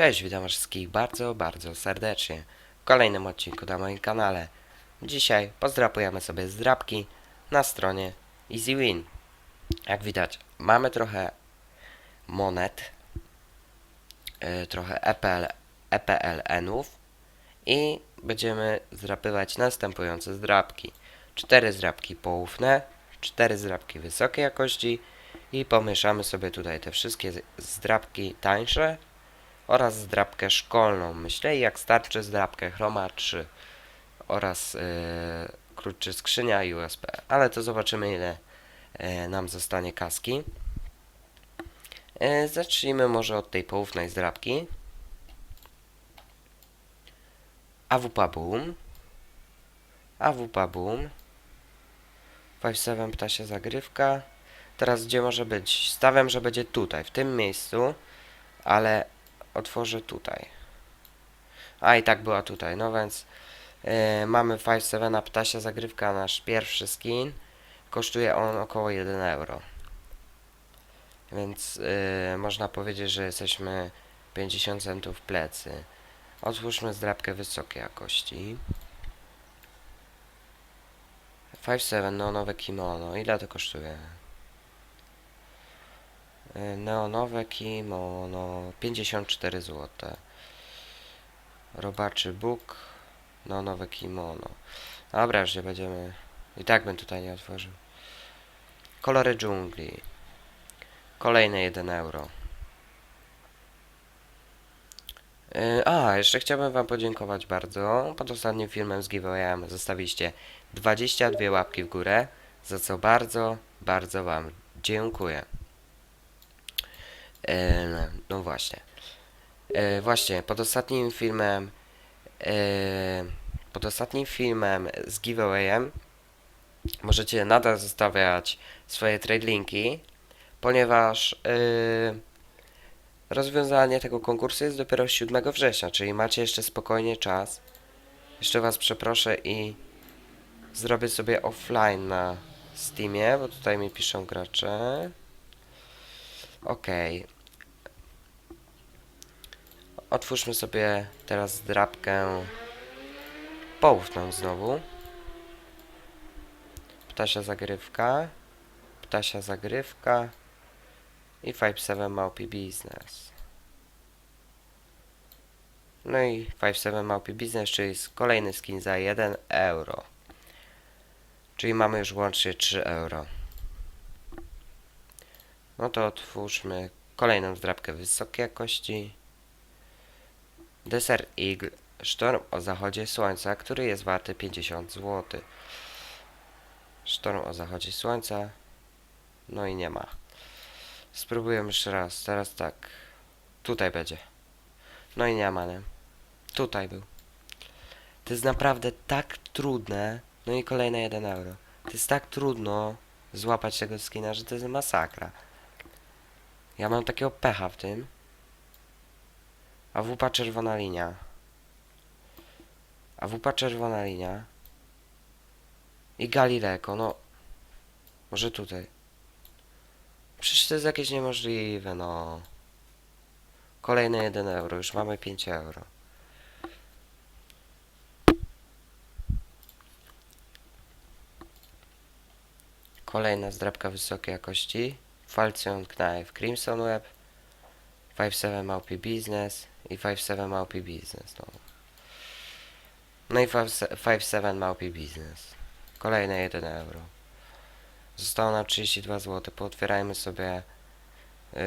Cześć, witam wszystkich bardzo, bardzo serdecznie w kolejnym odcinku na moim kanale. Dzisiaj pozdrapujemy sobie zdrabki na stronie EasyWin. Jak widać, mamy trochę monet, yy, trochę EPL, EPLN-ów i będziemy zdrapywać następujące zdrabki. Cztery zdrabki poufne, cztery zdrabki wysokiej jakości i pomieszamy sobie tutaj te wszystkie z- zdrabki tańsze oraz zdrabkę szkolną, myślę, jak starczy zdrabkę Chroma 3 oraz yy, kluczy skrzynia i USB. Ale to zobaczymy ile yy, nam zostanie kaski. Yy, zacznijmy może od tej poufnej zdrabki. AWP Boom. AWP Boom. 5-7 ptasia zagrywka. Teraz gdzie może być? Stawiam, że będzie tutaj, w tym miejscu, ale otworzę tutaj. A i tak była tutaj, no więc yy, mamy 5-7 ptasia zagrywka, nasz pierwszy skin. Kosztuje on około 1 euro. Więc yy, można powiedzieć, że jesteśmy 50 centów plecy. Otwórzmy zdrabkę wysokiej jakości. 5-7 neonowe kimono. Ile to kosztuje? Y, Neonowe kimono 54 zł. Robaczy Bóg Neonowe kimono. Dobra, już nie będziemy. I tak bym tutaj nie otworzył. Kolory dżungli. Kolejne 1 euro. Y, A, jeszcze chciałbym Wam podziękować bardzo. Pod ostatnim filmem z giveawayem zostawiliście 22 łapki w górę, za co bardzo, bardzo Wam dziękuję. E, no właśnie. E, właśnie, pod ostatnim filmem e, pod ostatnim filmem z giveawayem możecie nadal zostawiać swoje trade linki, ponieważ e, rozwiązanie tego konkursu jest dopiero 7 września, czyli macie jeszcze spokojnie czas. Jeszcze was przeproszę i zrobię sobie offline na Steamie, bo tutaj mi piszą gracze. Okej. Otwórzmy sobie teraz zdrabkę poufną znowu. Ptasia zagrywka. Ptasia zagrywka. I 5-7 małpi biznes. No i 5-7 małpi biznes, czyli kolejny skin za 1 euro. Czyli mamy już łącznie 3 euro. No to otwórzmy kolejną zdrabkę wysokiej jakości. Deser Eagle Sztorm o zachodzie słońca, który jest warty 50 zł. Sztorm o zachodzie słońca. No i nie ma. Spróbuję jeszcze raz. Teraz tak. Tutaj będzie. No i nie ma, nie? Tutaj był. To jest naprawdę tak trudne. No i kolejne 1 euro. To jest tak trudno złapać tego skina, że to jest masakra. Ja mam takiego pecha w tym. A wupa czerwona linia. A wupa czerwona linia. I Galileko, no. Może tutaj. Przecież to jest jakieś niemożliwe, no. Kolejne 1 euro, już mamy 5 euro. Kolejna zdrabka wysokiej jakości. Falcon Knife Crimson Web. 5-7 Małpi Business i 5-7 Małpi Business. No, no i 5-7 Małpi Business. Kolejne 1 euro. Zostało nam 32 zł. Pootwierajmy sobie yy,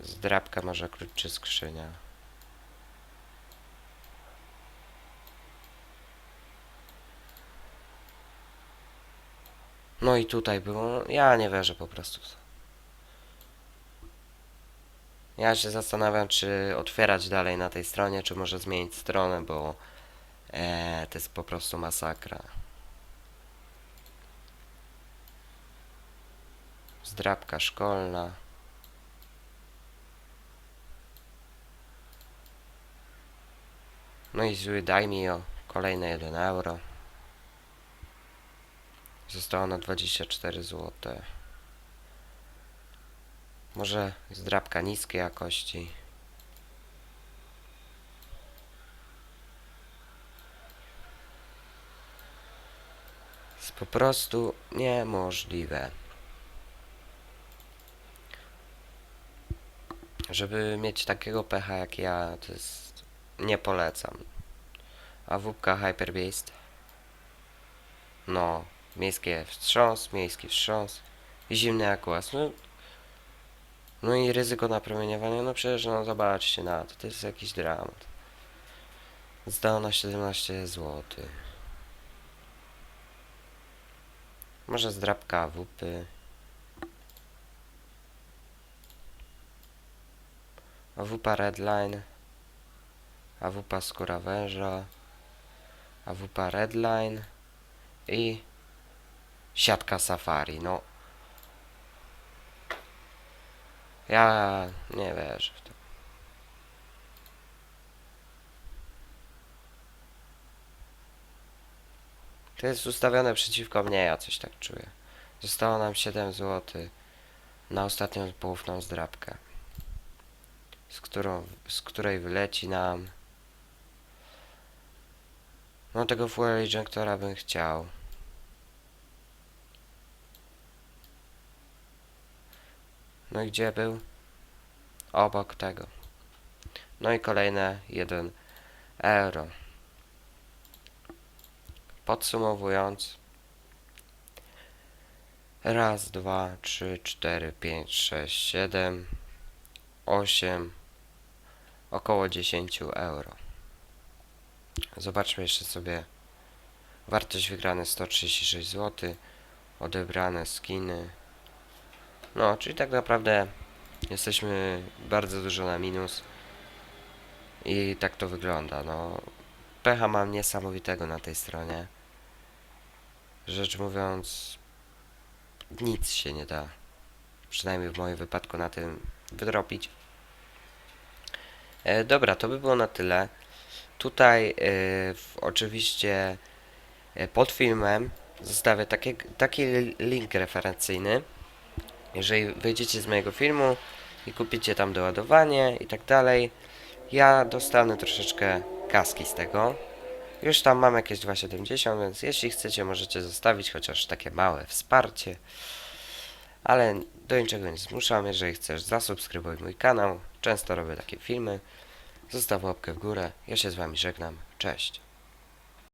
zdrabkę może klucz czy skrzynia. No i tutaj było. Ja nie wierzę po prostu. Ja się zastanawiam, czy otwierać dalej na tej stronie, czy może zmienić stronę, bo e, to jest po prostu masakra. Zdrabka szkolna. No i zły daj mi o kolejne 1 euro. Zostało na 24 zł. Może zdrabka niskiej jakości. Jest po prostu niemożliwe. Żeby mieć takiego pecha jak ja, to jest... nie polecam. A wubka Hyper Beast? No, miejskie wstrząs, miejski wstrząs, zimny akwas, no... No i ryzyko napromieniowania, no przecież no zobaczcie na to, to jest jakiś dramat. Zdał na 17 zł. Może zdrabka AWP. AWP Redline. AWP Skóra Węża. AWP Redline. I siatka Safari, no. Ja nie wierzę w to. To jest ustawione przeciwko mnie, ja coś tak czuję. Zostało nam 7 zł na ostatnią poufną zdrabkę. Z, którą, z której wyleci nam. No tego fuel ejectora bym chciał. No i gdzie był? Obok tego. No i kolejne 1 euro. Podsumowując. Raz, dwa, trzy, cztery, pięć, sześć, siedem, osiem, około 10 euro. Zobaczmy jeszcze sobie wartość wygrane 136 zł, odebrane skiny. No, czyli tak naprawdę jesteśmy bardzo dużo na minus. I tak to wygląda, no. Pecha mam niesamowitego na tej stronie. Rzecz mówiąc, nic się nie da. Przynajmniej w moim wypadku na tym wydropić. E, dobra, to by było na tyle. Tutaj e, w, oczywiście e, pod filmem zostawię taki li- link referencyjny. Jeżeli wyjdziecie z mojego filmu i kupicie tam doładowanie i tak dalej, ja dostanę troszeczkę kaski z tego. Już tam mam jakieś 2,70, więc jeśli chcecie, możecie zostawić chociaż takie małe wsparcie. Ale do niczego nie zmuszam. Jeżeli chcesz, zasubskrybuj mój kanał. Często robię takie filmy. Zostaw łapkę w górę. Ja się z wami żegnam. Cześć.